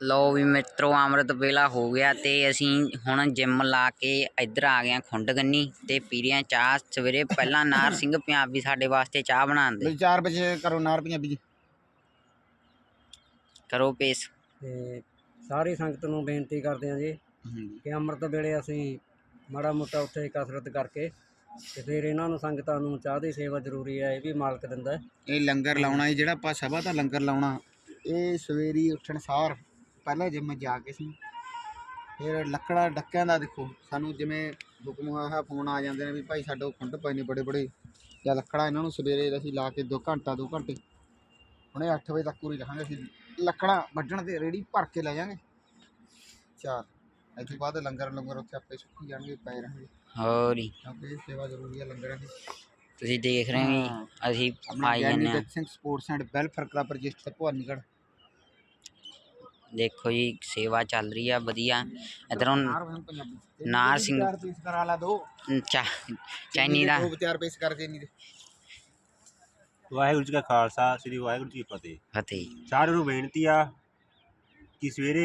ਲਓ ਵੀ ਮਿੱਤਰੋ ਅੰਮ੍ਰਿਤ ਵੇਲਾ ਹੋ ਗਿਆ ਤੇ ਅਸੀਂ ਹੁਣ ਜਿਮ ਲਾ ਕੇ ਇੱਧਰ ਆ ਗਏ ਹਾਂ ਖੁੰਡ ਗੰਨੀ ਤੇ ਪੀ ਰਹੇ ਚਾਹ। ਸਵੇਰੇ ਪਹਿਲਾਂ ਨਾਰ ਸਿੰਘ ਪੰਜਾਬੀ ਸਾਡੇ ਵਾਸਤੇ ਚਾਹ ਬਣਾਉਂਦੇ ਬਈ 4 ਵਜੇ ਕਰੋ ਨਾਰ ਪੰਜਾਬੀ ਜੀ। ਕਰੋ ਪੇਸ ਤੇ ਸਾਰੀ ਸੰਗਤ ਨੂੰ ਬੇਨਤੀ ਕਰਦੇ ਹਾਂ ਜੀ ਕਿ ਅੰਮ੍ਰਿਤ ਵੇਲੇ ਅਸੀਂ ਮਾੜਾ ਮੋਟਾ ਉੱਥੇ ਕਸਰਤ ਕਰਕੇ ਤੇ ਫਿਰ ਇਹਨਾਂ ਨੂੰ ਸੰਗਤਾਂ ਨੂੰ ਚਾਹ ਦੀ ਸੇਵਾ ਜ਼ਰੂਰੀ ਹੈ ਇਹ ਵੀ ਮਾਲਕ ਦਿੰਦਾ ਹੈ। ਇਹ ਲੰਗਰ ਲਾਉਣਾ ਜਿਹੜਾ ਆਪਾਂ ਸਭਾ ਦਾ ਲੰਗਰ ਲਾਉਣਾ ਇਹ ਸਵੇਰੀ ਉੱਠਣ ਸਾਰ ਪਹਿਲਾਂ ਜਿਮ ਜਾ ਕੇ ਸੀ। ਫਿਰ ਲੱਕੜਾ ਡੱਕਿਆਂ ਦਾ ਦੇਖੋ ਸਾਨੂੰ ਜਿਵੇਂ ਹੁਕਮ ਆਹ ਫੋਨ ਆ ਜਾਂਦੇ ਨੇ ਵੀ ਭਾਈ ਸਾਡੇ ਖੁੰਡ ਪਏ ਨੇ ਬੜੇ ਬੜੇ। ਜਾਂ ਲੱਕੜਾ ਇਹਨਾਂ ਨੂੰ ਸਵੇਰੇ ਅਸੀਂ ਲਾ ਕੇ 2 ਘੰਟਾ 2 ਘੰਟੇ। ਹੁਣੇ 8 ਵਜੇ ਤੱਕ ਪੂਰੀ ਰਹਾਂਗੇ ਅਸੀਂ। ਲੱਕੜਾ ਵੱਢਣ ਤੇ ਰੇੜੀ ਭਰ ਕੇ ਲੈ ਜਾਾਂਗੇ। ਚਾਰ। ਇਸ ਤੋਂ ਬਾਅਦ ਲੰਗਰ ਲੰਗਰ ਉੱਥੇ ਆਪੇ ਸੁੱਕੀ ਜਾਣਗੇ ਪਏ ਰਹਿਣਗੇ। ਹੋਰ ਹੀ ਇਹ ਸੇਵਾ ਜ਼ਰੂਰੀ ਹੈ ਲੰਗਰਾਂ ਦੀ। ਤੁਸੀਂ ਦੇਖ ਰਹੇ ਹੋ ਜੀ। ਅਸੀਂ ਆਪਣਾ ਆਈ ਗਿਆਨੀ ਜਾਂਦੇ ਹਾਂ। Singh sports and welfare club register Bhawanigarh. ਦੇਖੋ ਜੀ ਸੇਵਾ ਚੱਲ ਰਹੀ ਆ ਵਧੀਆ। ਇਧਰੋਂ ਨਾਰ ਸਿੰਘ- ਪੀਸ ਕਰਾ ਲਾ ਦੋ। ਚਾ ਚੈਨੀ ਦਾ। ਦੋ ਚਾਰ ਪੀਸ ਕਰਕੇ ਨਹੀਂ ਵਾਹਿਗੁਰੂ ਜੀ ਕਾ ਖਾਲਸਾ ਸ੍ਰੀ ਵਾਹਿਗੁਰੂ ਜੀ ਕੀ ਫਤਿਹ। ਫਤਿਹ। ਸਾਰਿਆਂ ਨੂੰ ਬੇਨਤੀ ਆ ਕਿ ਸਵੇਰੇ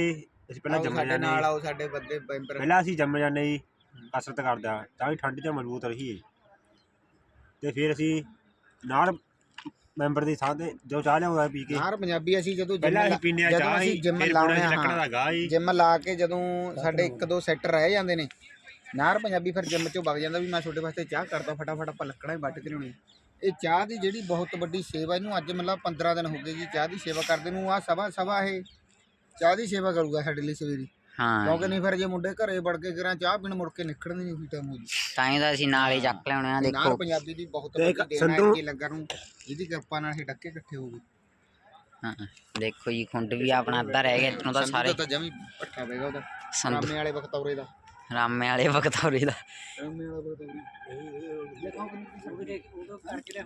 ਅਸੀਂ ਪਹਿਲਾਂ ਜੰਮ ਸਾਡੇ ਨਾਲ ਆਓ ਸਾਡੇ ਬੰਦੇ ਮੈਂਬਰ ਪਹਿਲਾਂ ਅਸੀਂ ਜੰਮ ਜਾਂਦੇ ਜੀ ਕਸਰਤ ਕਰਦਾ ਤਾਂ ਵੀ ਠੰਡ 'ਚ ਮਜ਼ਬੂਤ ਰਹੀਏ। ਤੇ ਫਿਰ ਅਸੀਂ ਨਾਲ ਮੈਂਬਰ ਦੀ ਥਾਂ ਤੇ ਜੋ ਚਾਹ ਲਿਆਉਂਦਾ ਪੀ ਕੇ। ਨਾਰ ਪੰਜਾਬੀ ਅਸੀਂ ਜਦੋਂ ਪਹਿਲਾਂ ਜਿਮ ਅਸੀਂ ਪੀਂਦੇ ਆ ਜਦੋਂ ਚਾਹ ਅਸੀਂ ਹੀ ਜਿਮ ਫਿਰ ਆ ਲੱਕੜ ਦਾ ਗਾਹ ਹੀ। ਜਿਮ ਲਾ ਕੇ ਜਦੋਂ ਸਾਡੇ ਇੱਕ ਦੋ ਸੈੱਟ ਰਹਿ ਜਾਂਦੇ ਨੇ ਨਾਰ ਪੰਜਾਬੀ ਫਿਰ ਜਿਮ ਚੋਂ ਵਗ ਜਾਂਦਾ ਵੀ ਮੈਂ ਤੁਹਾਡੇ ਵਾਸਤੇ ਚਾਹ ਕਰਦਾ ਫਟਾਫਟ ਆਪਾਂ ਲੱਕੜਾਂ ਹੀ ਵੱਢ ਕੇ ਲਿਆਉਣੀ ਇਹ ਚਾਹ ਦੀ ਜਿਹੜੀ ਬਹੁਤ ਵੱਡੀ ਸੇਵਾ ਇਹਨੂੰ ਅੱਜ ਮਤਲਬ 15 ਦਿਨ ਹੋ ਗਏ ਜੀ ਚਾਹ ਦੀ ਸੇਵਾ ਕਰਦੇ ਨੂੰ ਆ ਸਭਾ ਸਭਾ ਇਹ ਚਾਹ ਦੀ ਸੇਵਾ ਕਰੂਗਾ ਸਾਡੇ ਲਈ ਸਵੇਰੀ। ਹਾਂ ਕਿਉਂਕਿ ਨਹੀਂ ਫਿਰ ਜੇ ਮੁੰਡੇ ਘਰੇ ਵੜ ਕੇ ਕਰਾਂ ਚਾਹ ਪੀਣ ਮੁੜ ਕੇ ਨਿਕਲਣ ਨਹੀਂ ਉਹੀ ਟਾਈਮ ਹੋ ਜੀ ਤਾਂ ਹੀ ਤਾਂ ਅਸੀਂ ਨਾਲ ਹੀ ਚੱਕ ਲਿਆਉਣੇ ਆ ਨਾਰ ਦੇਖੋ। ਪੰਜਾਬੀ ਦੀ ਬਹੁਤ ਤੇ ਇੱਕ ਵੱਡੀ ਦੇਣ ਹੈ ਸੰਧੂ- ਕਿ ਲੰਗਰ ਨੂੰ ਇਹਦੀ ਕਿਰਪਾ ਨਾਲ ਇਹ ਡੱਕੇ ਇਕੱਠੇ ਹੋ ਗਏ। ਹਾਂ ਦੇਖੋ ਜੀ ਖੁੰਡ ਵੀ ਆਪਣਾ ਅੱਧਾ ਰਹਿ ਗਿਆ ਇਧਰੋਂ ਤਾਂ ਸੰਧੂ ਸਾਰੇ ਦਾ ਤਾਂ ਜਮੀ ਪੱਠਾ ਪਏਗਾ ਉਹਦਾ ਸੰਧੂ ਰਾਮੇ ਵਾਲੇ ਬਖਤੌਰੇ ਦਾ। ਰਾਮੇ ਵਾਲੇ ਬਖਤੌਰੇ ਦਾ। ਰਾਮੇ ਵਾਲਾ ਬਖਤੌਰੇ। ਉਦੋਂ ਕਰਕੇ ਲਿਆ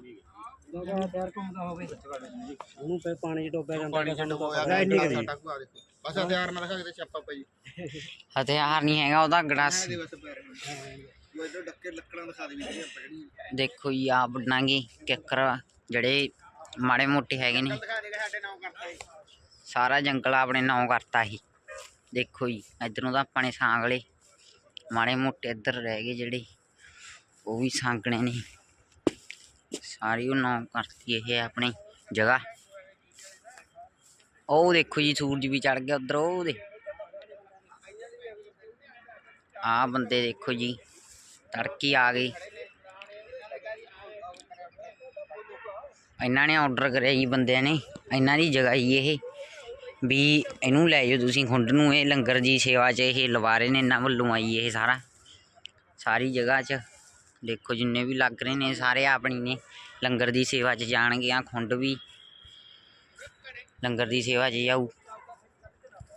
ਦੋਗਾ ਤਿਆਰ ਘੁੰਮਦਾ ਹੋਵੇ ਉਹਨੂੰ ਫਿਰ ਪਾਣੀ 'ਚ ਡੋਬਿਆ ਜਾਂਦਾ ਪਾਣੀ ਹੈ, ਚ ਸਾਨੂੰ ਡੋਬੋਇਆ ਪਤਾ ਹੀ ਨਹੀਂ ਕਦੀ ਸਾਡਾ ਘੁਆ ਦੇਖੋ। ਬਸ ਹਥਿਆਰ ਨਾ ਦਿਖਾ ਕਿਤੇ ਛਾਪਾ ਪਈ ਹਥਿਆਰ ਨਹੀਂ ਹੈਗਾ ਉਹਦਾ ਗੜਾਸ। ਦੇ ਬਸ ਪੈਰ ਜੋ ਇਧਰ ਡੱਕੇ ਲੱਕੜਾਂ ਦਿਖਾ ਆਪਾਂ ਜੀ ਆ ਵੱਡਾਂਗੇ ਕਿੱਕਰ ਜਿਹੜੇ ਮਾੜੇ ਮੋਟੇ ਹੈਗੇ ਨੇ। ਨਾਮ ਸਾਰਾ ਜੰਗਲ ਆਪਣੇ ਨਾਂ ਕਰਤਾ ਸੀ। ਦੇਖੋ ਜੀ ਇਧਰੋਂ ਤਾਂ ਆਪਾਂ ਨੇ ਸਾਂਗਲੇ ਮਾੜੇ ਮੋਟੇ ਇੱਧਰ ਰਹਿ ਗਏ ਜਿਹੜੇ ਉਹ ਵੀ ਸਾਂਗਣੇ ਨੇ। ਸਾਰੀ ਉਹ ਨਾਂ ਕਰਤੀ ਇਹ ਆਪਣੀ ਜਗ੍ਹਾ। ਉਹ ਦੇਖੋ ਜੀ, ਸੂਰਜ ਵੀ ਚੜ ਗਿਆ ਉਧਰ, ਉਹ ਦੇ ਆ ਬੰਦੇ ਦੇਖੋ ਜੀ, ਤੜਕੀ ਆ ਗਈ ਇਹਨਾਂ ਨੇ ਆਰਡਰ ਕਰਿਆ ਜੀ ਬੰਦਿਆਂ ਨੇ, ਇਹਨਾਂ ਦੀ ਜਗ੍ਹਾ ਹੀ ਇਹ। ਵੀ ਇਹਨੂੰ ਲੈ ਜਾਓ ਤੁਸੀਂ ਖੁੰਡ ਨੂੰ, ਇਹ ਲੰਗਰ ਦੀ ਸੇਵਾ 'ਚ ਇਹ ਲਵਾ ਰਹੇ ਨੇ, ਇਹਨਾਂ ਵੱਲੋਂ ਆਈ ਇਹ ਸਾਰਾ। ਸਾਰੀ ਜਗ੍ਹਾ 'ਚ, ਦੇਖੋ ਜਿੰਨੇ ਵੀ ਲੱਗ ਰਹੇ ਨੇ, ਸਾਰੇ ਆਪਣੀ ਨੇ। ਲੰਗਰ ਦੀ ਸੇਵਾ 'ਚ ਜਾਣਗੇ ਆ ਖੁੰਡ ਵੀ ਲੰਗਰ ਦੀ ਸੇਵਾ 'ਚ ਜਾਊ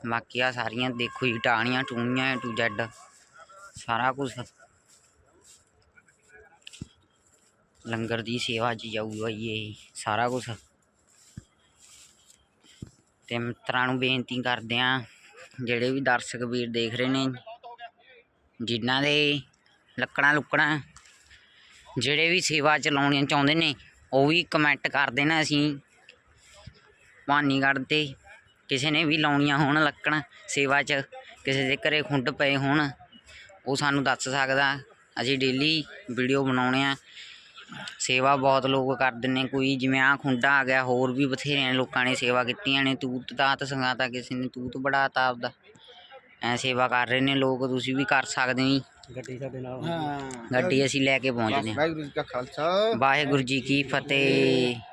ਬਾਕੀ ਆ ਸਾਰੀਆਂ ਦੇਖੋ ਜੀ, ਟਾਹਣੀਆਂ, ਟੂਣੀਆਂ ਟੂ ਜ਼ੈਡ ਸਾਰਾ ਕੁਝ ਲੰਗਰ ਦੀ ਸੇਵਾ 'ਚ ਜਾਊਗਾ ਜੀ ਇਹ, ਸਾਰਾ ਕੁਝ ਤੇ ਮਿੱਤਰਾਂ ਨੂੰ ਬੇਨਤੀ ਕਰਦੇ ਆ, ਜਿਹੜੇ ਵੀ ਦਰਸ਼ਕ ਵੀਰ ਦੇਖ ਰਹੇ ਨੇ, ਜਿਨ੍ਹਾਂ ਦੇ ਲੱਕੜਾਂ ਲੁੱਕੜਾਂ ਜਿਹੜੇ ਵੀ ਸੇਵਾ ਚਲਾਉਣੀਆਂ ਚਾਹੁੰਦੇ ਨੇ, ਉਹ ਵੀ ਕਮੈਂਟ ਕਰ ਦੇਣਾ ਅਸੀਂ। ਭਾਨੀਗੜ੍ਹ ਤੇ। ਕਿਸੇ ਨੇ ਵੀ ਲਾਉਣੀਆਂ ਹੋਣ ਲੱਕੜਾਂ ਸੇਵਾ 'ਚ ਕਿਸੇ ਦੇ ਘਰੇ ਖੁੰਡ ਪਏ ਹੋਣ ਉਹ ਸਾਨੂੰ ਦੱਸ ਸਕਦਾ। ਅਸੀਂ ਡੇਲੀ ਵੀਡੀਓ ਬਣਾਉਣੇ ਆ। ਸੇਵਾ ਬਹੁਤ ਲੋਕ ਕਰਦੇ ਨੇ। ਕੋਈ ਜਿਵੇਂ ਆ ਖੁੰਡਾ ਆ ਗਿਆ ਹੋਰ ਵੀ ਬਥੇਰਿਆਂ ਲੋਕਾਂ ਨੇ ਸੇਵਾ ਕੀਤੀਆਂ ਨੇ। ਤੂਤ ਦਾਤ ਸੰਗਾਤਾ ਕਿਸੇ ਨੇ ਤੂਤ ਬੜਾਤਾ ਆਪਦਾ। ਐ ਸੇਵਾ ਕਰ ਰਹੇ ਨੇ ਲੋਕ ਤੁਸੀਂ ਵੀ ਕਰ ਸਕਦੇ ਹੋ ਜੀ। ਗੱਡੀ ਸਾਡੇ ਨਾਲ ਹਾਂ ਗੱਡੀ ਅਸੀਂ ਲੈ ਕੇ ਪਹੁੰਚਦੇ ਹਾਂ। ਵਾਹਿਗੁਰੂ ਜੀ ਕਾ ਖਾਲਸਾ। ਵਾਹਿਗੁਰੂ ਜੀ ਕੀ ਫਤਿਹ।